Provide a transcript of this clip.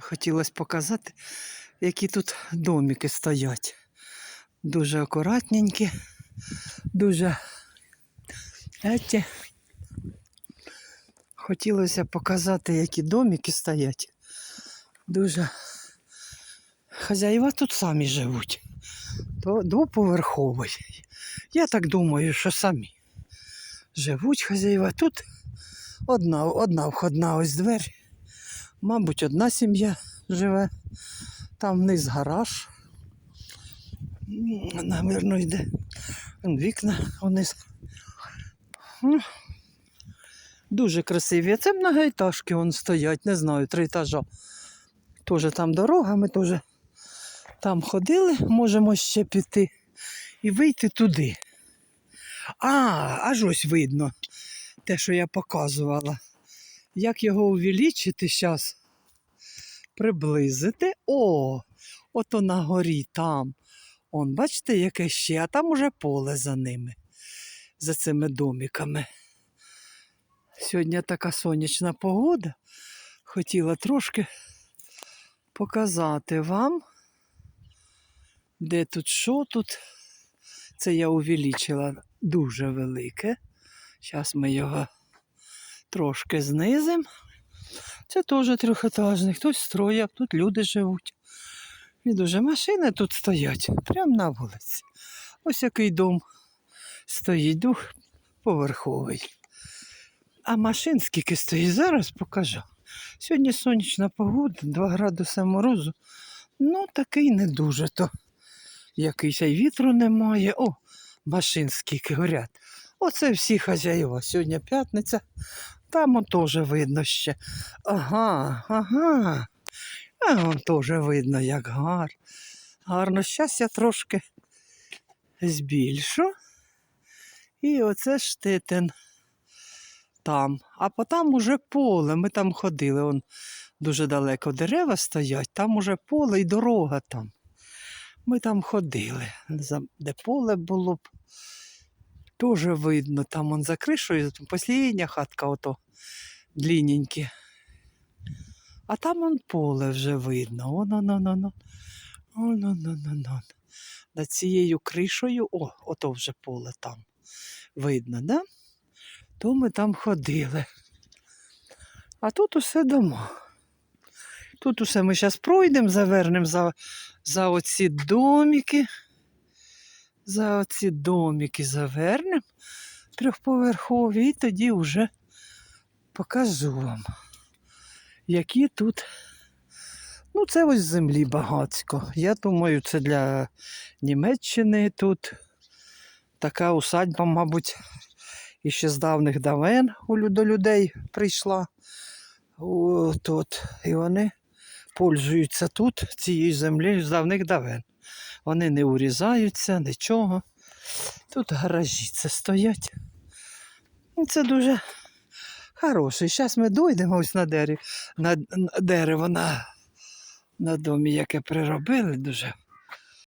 Хотілося показати, які тут домики стоять. Дуже акуратненькі, дуже еті. Хотілося показати, які домики стоять. Дуже хазяїва тут самі живуть. То двоповерховий. Я так думаю, що самі живуть хазяїва. Тут одна, одна входна ось двері. Мабуть, одна сім'я живе. Там вниз гараж. М, Навірно, йде. Вікна вниз. Дуже красиві. Це многоетажки вон стоять, не знаю, три етажа. Теж там дорога, ми теж там ходили, можемо ще піти і вийти туди. А, аж ось видно те, що я показувала. Як його увеличити зараз? Приблизити. О, ото на горі там. Он, бачите, яке ще, а там уже поле за ними, за цими домиками. Сьогодні така сонячна погода. Хотіла трошки показати вам, де тут що тут. Це я увеличила дуже велике. Зараз ми його трошки знизимо. Це теж трьохетажний. Хтось строїв, тут люди живуть. І дуже машини тут стоять, прямо на вулиці. Ось який дом стоїть, двохповерховий. А машин скільки стоїть, зараз покажу. Сьогодні сонячна погода, 2 градуси морозу. Ну, такий не дуже то. Якийсь й вітру немає. О, машин скільки горять. Оце всі хазяїва. Сьогодні п'ятниця. Там он теж видно ще. Ага, ага. А вон теж видно, як гар. Гарно. Зараз я трошки збільшу. І оце штитин там. А потім уже поле. Ми там ходили. Вон дуже далеко дерева стоять, там уже поле і дорога там. Ми там ходили, де поле було б. Теж видно, там он за кришою, там послідня хатка ото длинненькі. А там он поле вже видно. Оно, оно, оно. Оно, оно, оно. Над цією кришею, о, ото вже поле там видно, да? То ми там ходили. А тут усе дома. Тут усе ми зараз пройдемо, завернемо за, за оці домики. За оці домики завернемо трьохповерхові, і тоді вже покажу вам, які тут. Ну, це ось землі багацько. Я думаю, це для Німеччини тут така усадьба, мабуть, іще з давних давен до людей прийшла. О, тут. І вони пользуються тут, цією землею з давних давен. Вони не урізаються, нічого. Тут гаражі це стоять. Це дуже хороший. Зараз ми дійдемо ось на дерево, на, на дерево, на, на домі, яке приробили, дуже